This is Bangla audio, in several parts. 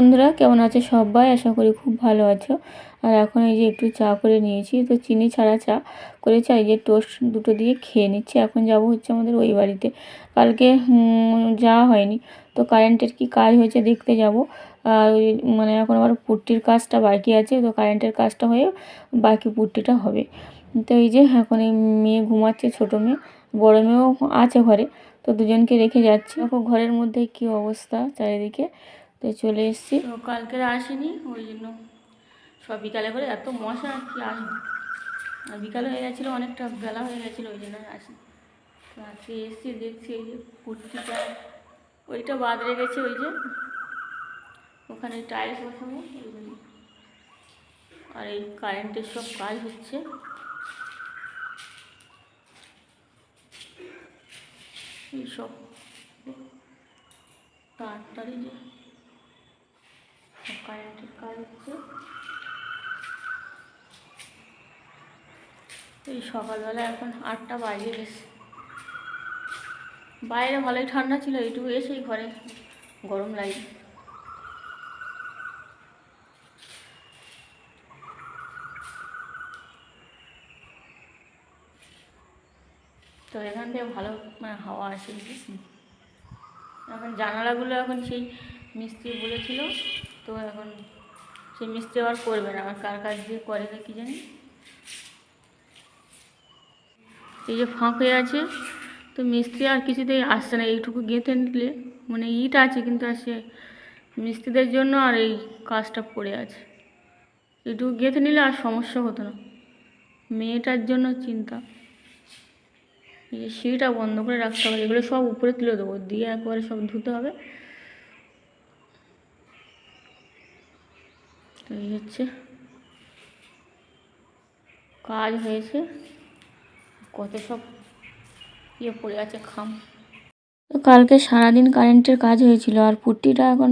বন্ধুরা, কেমন আছে সবাই? আশা করি খুব ভালো আছো। আর এখন এই যে একটু চা করে নিয়েছি। তো চিনি ছাড়া চা করেছি এই যে টোস্ট দুটো দিয়ে খেয়ে নিচ্ছি। এখন যাব হচ্ছে আমাদের ওই বাড়িতে। কালকে যাওয়া হয়নি। তো কারেন্টের কি কাজ হয়েছে দেখতে যাব। আর মানে এখন আবার পুট্টির কাজটা বাকি আছে। তো কারেন্টের কাজটা হয়ে বাকি পুট্টিটা হবে। তো এই যে এখন এই মেয়ে ঘুমাচ্ছে, ছোটো মেয়ে। বড় মেয়েও আছে ঘরে। তো দুজনকে রেখে যাচ্ছি। ঘরের মধ্যে কি অবস্থা চারিদিকে। তো চলে এসেছি। তো কালকে আসিনি, ওই জন্য সব বিকালে করে এত মশা আর কি আসবে। আর বিকালে হয়ে গেছিল অনেকটা, বেলা হয়ে গেছিল, ওই জন্য আসি তো আজকে এসেছি, দেখছি এই যে কুর্তিটা, ওইটা বাদ রেখেছে ওই যে। ওখানে টাইলস বসাবো, ওই জন্য। আর এই কারেন্টের সব কাজ হচ্ছে। এইসব তাড়াতাড়ি যে কারেন্টের কাজ হচ্ছে। এই সকালবেলা এখন আটটা বাজে গেছে বাইরে ভালোই ঠান্ডা ছিল, এইটুকু এসেই ঘরে গরম লাগে। তো এখান থেকে ভালো মানে হাওয়া আসে এখন জানালাগুলো এখন সেই মিস্ত্রি বলেছিল তো এখন সে মিস্ত্রি আবার করবে না আমার কার কাজ দিয়ে করে না কি জানি? এই যে ফাঁক হয়ে আছে, তো মিস্ত্রি আর কিছুতেই আসছে না, এইটুকু গেঁথে নিলে মানে ইট আছে কিন্তু আর সে মিস্ত্রিদের জন্য আর এই কাজটা পড়ে আছে। এইটুকু গেঁথে নিলে আর সমস্যা হতো না, মেয়েটার জন্য চিন্তা। এই যে সিঁড়িটা বন্ধ করে রাখতে হবে, এগুলো সব উপরে তুলে দেবো, দিয়ে একবারে সব ধুতে হবে। তো এই হচ্ছে কাজ হয়েছে। কত সব ইয়ে পড়ে আছে, খাম। তো কালকে সারাদিন কারেন্টের কাজ হয়েছিল, আর পুট্টিটা এখন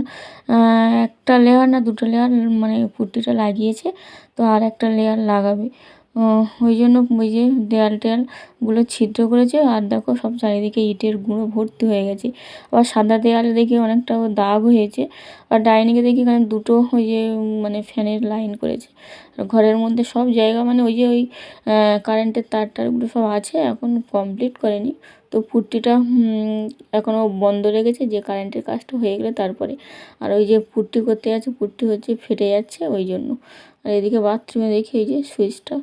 একটা লেয়ার না, দুটো লেয়ার মানে পুট্টিটা লাগিয়েছে, তো আর একটা লেয়ার লাগাবে। ওই জন্য ওই যে দেয়াল টেয়ালগুলো ছিদ্র করেছে, আর দেখো সব চারিদিকে ইটের গুঁড়ো ভর্তি হয়ে গেছে। আবার সাদা দেয়ালে দেখি অনেকটা দাগ হয়েছে আর ডাইনিংয়ে দেখি এখানে দুটো ওই যে মানে ফ্যানের লাইন করেছে। আর ঘরের মধ্যে সব জায়গা মানে ওই যে ওই কারেন্টের তার টারগুলো সব আছে, এখন কমপ্লিট করেনি। তো পুট্টিটা এখনও বন্ধ রেখেছে যে কারেন্টের কাজটা হয়ে গেলে তারপরে। আর ওই যে পুট্টি করতে যাচ্ছে পুট্টি হচ্ছে, ফেটে যাচ্ছে ওই জন্য। আর এদিকে বাথরুমে দেখি ওই যে সুইচটা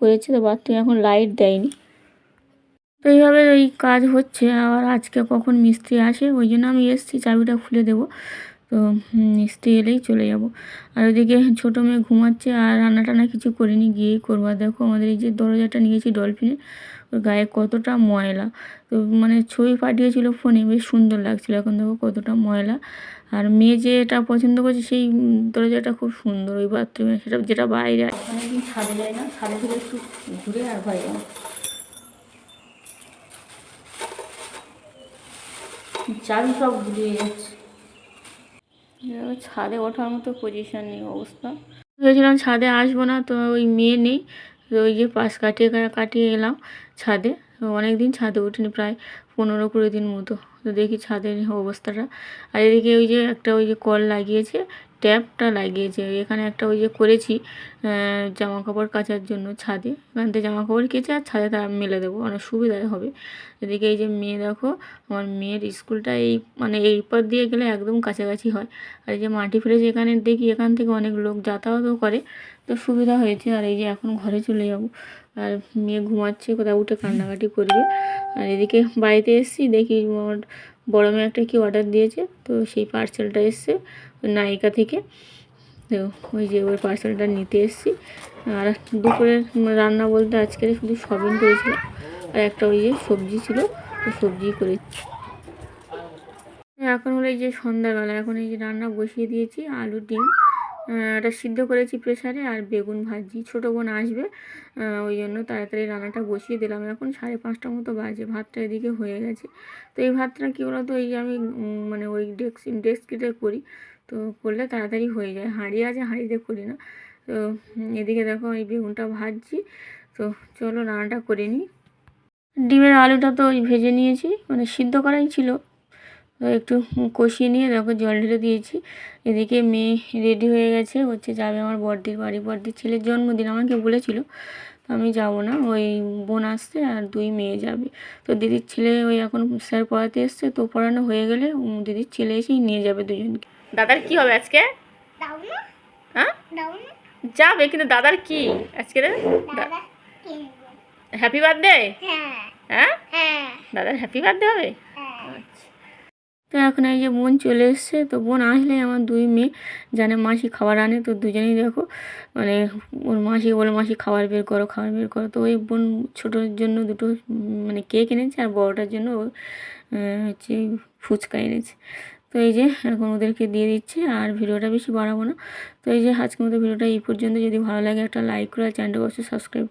করেছে, তো বাথরুমে এখন লাইট দেয়নি। তো এইভাবে এই কাজ হচ্ছে। আর আজকে কখন মিস্ত্রি আসে, ওই জন্য আমি এসেছি, চাবিটা খুলে দেবো। তো হুম, এলেই চলে যাব। আর ওইদিকে ছোটো মেয়ে ঘুমাচ্ছে আর রান্না টান্না কিছু করিনি গিয়েই করব। দেখো আমাদের এই যে দরজাটা নিয়েছি ডলফিনে ওর গায়ে কতটা ময়লা। তো মানে ছবি পাঠিয়েছিল ফোনে বেশ সুন্দর লাগছিল। এখন দেখো কতটা ময়লা। আর মেয়ে যে এটা পছন্দ করছে সেই দরজাটা খুব সুন্দর ওই বাথরুমে। সেটা যেটা বাইরে অনেকদিন ছাদে যায় না? ছাদে থেকে একটু ঘুরে আর যাব চাবি সব ঘুরিয়ে যাচ্ছে। ছাদে ওঠার মতো পজিশন নেই অবস্থা। ভেবেছিলাম ছাদে আসব না, তো ওই মেয়ে নেই, তো ওই যে পাশ কাটিয়ে কাটিয়ে এলাম ছাদে। অনেক দিন ছাদে উঠিনি, প্রায় পনেরো কুড়ি দিন মতো। তো দেখি ছাদের অবস্থাটা। আর এদিকে ওই যে একটা ওই যে কল লাগিয়েছে ট্যাপটা লাগিয়েছে। এখানে একটা ওই যে করেছি জামা কাপড় কাচার জন্য ছাদে। এখান থেকে জামা কাপড় কেচে আর ছাদে তা মেলে দেবো। অনেক সুবিধা হবে। এদিকে এই যে মেয়ে দেখো, আমার মেয়ের স্কুলটা এই মানে এই পথ দিয়ে গেলে একদম কাছাকাছি হয়। আর এই যে মাটি ফেলেছে, এখানে দেখি এখান থেকে অনেক লোক যাতায়াতও করে। তো সুবিধা হয়েছে। আর এই যে এখন ঘরে চলে যাব। আর মেয়ে ঘুমাচ্ছে, কোথাও উঠে কান্নাকাটি করবে। আর এদিকে বাড়িতে এসেছি, দেখি আমার বড় মেয়ে একটা কি অর্ডার দিয়েছে, তো সেই পার্সেলটা এসছে নায়িকা থেকে। তো ওই যে ওই পার্সেলটা নিতে এসেছি। আর দুপুরের রান্না বলতে আজকে শুধু সবিন করেছিলাম আর একটা ওই যে সবজি ছিল, তো সবজি করে এখন হলো এই যে সন্ধ্যাবেলা, এখন এই যে রান্না বসিয়ে দিয়েছি, আলু, ডিম এটা সিদ্ধ করেছি প্রেসারে আর বেগুন ভাজি। ছোটো বোন আসবে ওই জন্য তাড়াতাড়ি রান্নাটা বসিয়ে দিলাম। এখন সাড়ে পাঁচটা মতো বাজে, ভাতটা এদিকে হয়ে গেছে। তো এই ভাতটা কী বলতো, এই আমি মানে ওই ডেস্ক ডেস্কিতে করি, তো করলে তাড়াতাড়ি হয়ে যায়। হাঁড়ি আছে, হাঁড়িতে করি না। তো এদিকে দেখো এই বেগুনটা ভাজছি। তো চলো রান্নাটা করে নিই। ডিমের আলুটা তো ওই ভেজে নিয়েছি মানে সিদ্ধ করাই ছিল। একটু কষিয়ে নিয়ে দেখো জল ঢেলে দিয়েছি। এদিকে মেয়ে রেডি হয়ে গেছে। হচ্ছে যাবে আমার বড়দির বাড়ি। বড়দির ছেলের জন্মদিন আমাকে বলেছিল। তো আমি যাব না। ওই বোন আসছে আর দুই মেয়ে যাবে। তো দিদির ছেলে ওই এখন স্যার পড়াতে এসছে। তো পড়ানো হয়ে গেলে দিদির ছেলে এসেই নিয়ে যাবে দুজনকে। দাদার কি হবে আজকে? না। হ্যাঁ? যাবে কিন্তু দাদার কি? আজকে হ্যাপি বার্থডে? হ্যাঁ। হ্যাঁ? হ্যাঁ। দাদার হ্যাপি বার্থডে হবে? তো এখন এই যে বোন চলে এসছে, তো বোন আসলে আমার দুই মেয়ে, জানে মাসি খাবার আনে, তো দুজনেই দেখো মানে ওর মাসি বলে, মাসি খাবার বের করো, খাবার বের করো। তো ওই বোন ছোটোর জন্য দুটো মানে কেক এনেছে আর বড়টার জন্য হচ্ছে ফুচকা এনেছে। তো এই যে এখন ওদেরকে দিয়ে দিচ্ছে আর ভিডিওটা বেশি বাড়াবো না। তো এই যে আজকের মতো ভিডিওটা এই পর্যন্ত। যদি ভালো লাগে একটা লাইক করে চ্যানেলটা অবশ্যই সাবস্ক্রাইব